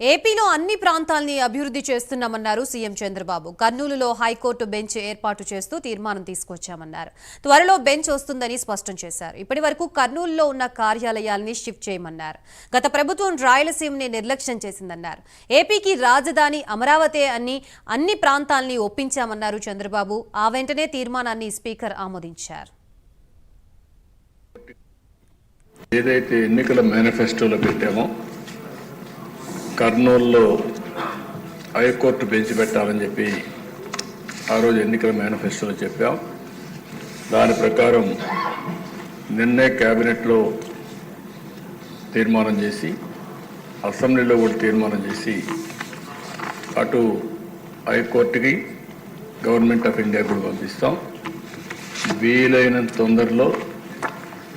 ఏపీలో అన్ని ప్రాంతాల్ని అభివృద్ధి చేస్తున్నామన్నారు సీఎం చంద్రబాబు. కర్నూలులో హైకోర్టు బెంచ్ ఏర్పాటు చేస్తూ తీర్మానం తీసుకొచ్చామన్నారు. త్వరలో బెంచ్ వస్తుందని స్పష్టం చేశారు. ఇప్పటి వరకు కర్నూలులో ఉన్న కార్యాలయాల్ని షిఫ్ట్ చేయమన్నారు. గత ప్రభుత్వం రాయలసీమని నిర్లక్ష్యం చేసిందన్నారు. ఏపీకి రాజధాని అమరావతి అని అన్ని ప్రాంతాల్ని ఒప్పించామన్నారు చంద్రబాబు. ఆ వెంటనే తీర్మానాన్ని స్పీకర్ ఆమోదించారు. ఏదైతే ఎన్నికల మేనిఫెస్టోలో పెట్టామో కర్నూలులో హైకోర్టు బెంచ్ పెట్టాలని చెప్పి ఆ రోజు ఎన్నికల మేనిఫెస్టోలో చెప్పాం. దాని ప్రకారం నిన్నే క్యాబినెట్లో తీర్మానం చేసి అసెంబ్లీలో కూడా తీర్మానం చేసి అటు హైకోర్టుకి గవర్నమెంట్ ఆఫ్ ఇండియా కూడా పంపిస్తాం. వీలైనంత తొందరలో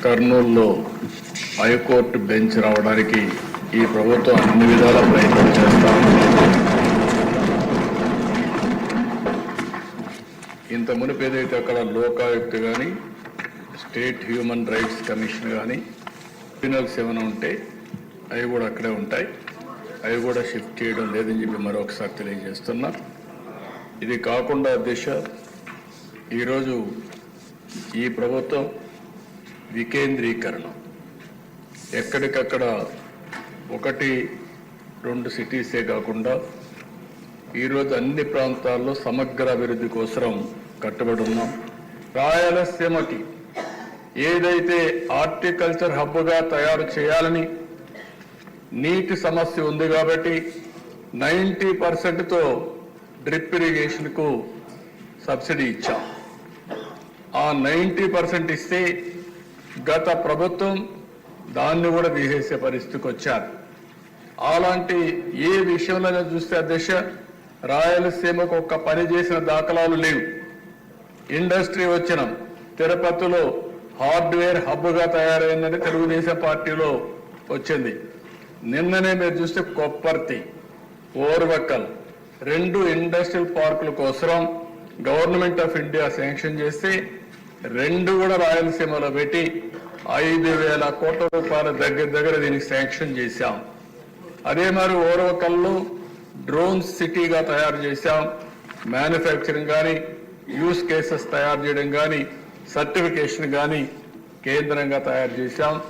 కర్నూలులో హైకోర్టు బెంచ్ రావడానికి ఈ ప్రభుత్వం అన్ని విధాల ప్రయత్నం చేస్తాం. ఇంత మునుపు ఏదైతే అక్కడ లోకాయుక్త కానీ స్టేట్ హ్యూమన్ రైట్స్ కమిషన్ కానీ ట్రిబ్యునల్స్ ఏమైనా ఉంటే అవి కూడా అక్కడే ఉంటాయి. అవి కూడా షిఫ్ట్ చేయడం లేదని చెప్పి మరొకసారి తెలియజేస్తున్నా. ఇది కాకుండా దిశ ఈరోజు ఈ ప్రభుత్వం వికేంద్రీకరణ. ఎక్కడికక్కడ ఒకటి రెండు సిటీసే కాకుండా ఈరోజు అన్ని ప్రాంతాల్లో సమగ్ర అభివృద్ధి కోసం కట్టుబడి ఉన్నాం. రాయలసీమకి ఏదైతే హార్టికల్చర్ హబ్గా తయారు చేయాలని నీటి సమస్య ఉంది కాబట్టి నైంటీ పర్సెంట్తో డ్రిప్ ఇరిగేషన్కు సబ్సిడీ ఇచ్చాం. ఆ నైంటీ పర్సెంట్ ఇస్తే గత ప్రభుత్వం దాన్ని కూడా తీసేసే పరిస్థితికి వచ్చారు. అలాంటి ఏ విషయంలో చూస్తే అధ్యక్ష రాయలసీమకు ఒక్క పని చేసిన దాఖలాలు లేవు. ఇండస్ట్రీ వచ్చిన తిరుపతిలో హార్డ్వేర్ హబ్గా తయారైందని తెలుగుదేశం పార్టీలో వచ్చింది. నిన్ననే మీరు చూస్తే కొప్పర్తి ఓర్వకల్ రెండు ఇండస్ట్రియల్ పార్కుల కోసం గవర్నమెంట్ ఆఫ్ ఇండియా శాంక్షన్ చేస్తే రెండు కూడా రాయలసీమలో పెట్టి ఐదు వేల కోట్ల రూపాయల దగ్గర దగ్గర దీనికి శాంక్షన్ చేశాం. అదే మరి ఓర్వకల్లో డ్రోన్ సిటీగా తయారు చేశాం. మ్యానుఫ్యాక్చరింగ్ కానీ యూస్ కేసెస్ తయారు చేయడం కానీ సర్టిఫికేషన్ కానీ కేంద్రంగా తయారు చేశాం.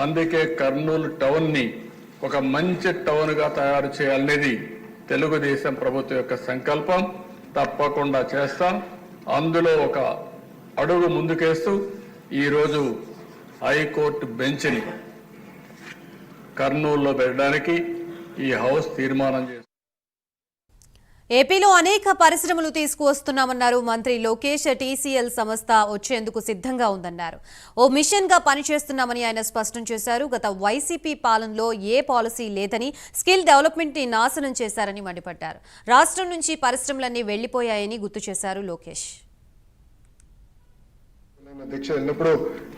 అందుకే కర్నూలు టౌన్ని ఒక మంచి టౌన్గా తయారు చేయాలనేది తెలుగుదేశం ప్రభుత్వం యొక్క సంకల్పం. తప్పకుండా చేస్తాం. అందులో ఒక అడుగు ముందుకేస్తూ ఈరోజు హైకోర్టు బెంచ్ని కర్నూలులో పెట్టడానికి ఈ హౌస్ తీర్మానం చేసింది ఏపీలో అనేక పరిశ్రమలు తీసుకువస్తున్నామన్నారు మంత్రి లోకేష్ టీసీఎల్ సంస్థ వచ్చేందుకు సిద్ధంగా ఉందన్నారు. ఓ మిషన్గా పనిచేస్తున్నామని ఆయన స్పష్టం చేశారు. గత వైసీపీ పాలనలో ఏ పాలసీ లేదని స్కిల్ డెవలప్మెంట్ని నాశనం చేశారని మండిపడ్డారు. రాష్ట్రం నుంచి పరిశ్రమలన్నీ వెళ్ళిపోయాయని గుర్తు చేశారు లోకేష్. అధ్యక్ష వెళ్ళినప్పుడు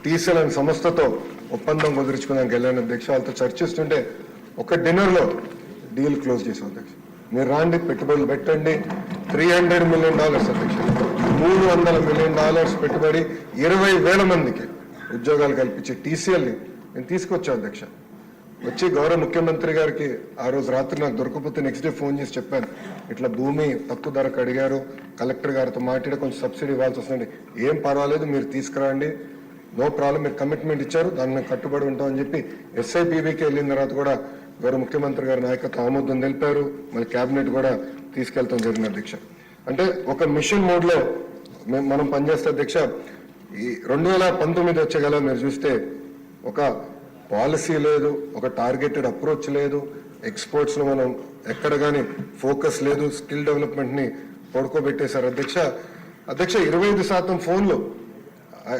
టీసీఎల్ అనే సంస్థతో ఒప్పందం కుదుర్చుకున్నాక వెళ్ళాను అధ్యక్ష వాళ్ళతో చర్చిస్తుంటే ఒక డిన్నర్లో డీల్ క్లోజ్ చేసాం అధ్యక్ష మీరు రాండి పెట్టుబడులు పెట్టండి. త్రీ హండ్రెడ్ మిలియన్ డాలర్స్ అధ్యక్ష మూడు వందల మిలియన్ డాలర్స్ పెట్టుబడి ఇరవై వేల మందికి ఉద్యోగాలు కల్పించే టీసీఎల్ని నేను తీసుకొచ్చాను అధ్యక్ష వచ్చి గౌరవ ముఖ్యమంత్రి గారికి ఆ రోజు రాత్రి నాకు దొరకకపోతే నెక్స్ట్ డే ఫోన్ చేసి చెప్పాను. ఇట్లా భూమి తక్కువ ధరకు అడిగారు. కలెక్టర్ గారితో మాట్లాడి కొంచెం సబ్సిడీ ఇవ్వాల్సి వస్తుంది. ఏం పర్వాలేదు మీరు తీసుకురండి. నో ప్రాబ్లం మీరు కమిట్మెంట్ ఇచ్చారు. దాన్ని మేము కట్టుబడి ఉంటామని చెప్పి ఎస్ఐపిబికి వెళ్ళిన తర్వాత కూడా గౌరవ ముఖ్యమంత్రి గారి నాయకత్వం ఆమోదం తెలిపారు. మళ్ళీ కేబినెట్ కూడా తీసుకెళ్తాం జరిగిన అధ్యక్ష. అంటే ఒక మిషన్ మోడ్లో మనం పనిచేస్తే అధ్యక్ష ఈ రెండు వేల పంతొమ్మిది వచ్చేగల మీరు చూస్తే ఒక పాలసీ లేదు ఒక టార్గెటెడ్ అప్రోచ్ లేదు ఎక్స్పోర్ట్స్లో మనం ఎక్కడ కానీ ఫోకస్ లేదు స్కిల్ డెవలప్మెంట్ని పడుకోబెట్టేశారు. అధ్యక్ష అధ్యక్ష ఇరవై ఐదు శాతం ఫోన్లు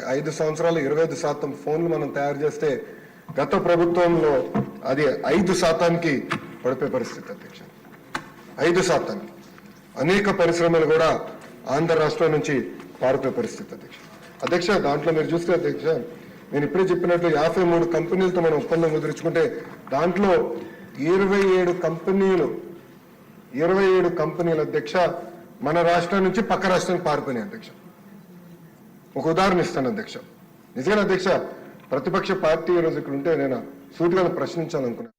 ఐదు సంవత్సరాలు ఇరవై ఐదు శాతం ఫోన్లు మనం తయారు చేస్తే గత ప్రభుత్వంలో అది ఐదు శాతానికి పడిపోయే పరిస్థితి అధ్యక్ష. ఐదు శాతానికి. అనేక పరిశ్రమలు కూడా ఆంధ్ర రాష్ట్రం నుంచి పారిపోయే పరిస్థితి అధ్యక్ష. అధ్యక్ష దాంట్లో మీరు చూస్తే అధ్యక్ష నేను ఇప్పుడే చెప్పినట్లు యాభై మూడు కంపెనీలతో మనం ఒప్పందం కుదుర్చుకుంటే దాంట్లో ఇరవై ఏడు కంపెనీలు ఇరవై ఏడు కంపెనీల అధ్యక్ష మన రాష్ట్రం నుంచి పక్క రాష్ట్రానికి పారిపోయినాయి అధ్యక్ష. ఒక ఉదాహరణ ఇస్తాను అధ్యక్ష. నిజంగా అధ్యక్ష ప్రతిపక్ష పార్టీ ఈరోజు ఇక్కడ ఉంటే నేను సూటిగా ప్రశ్నించాలనుకున్నాను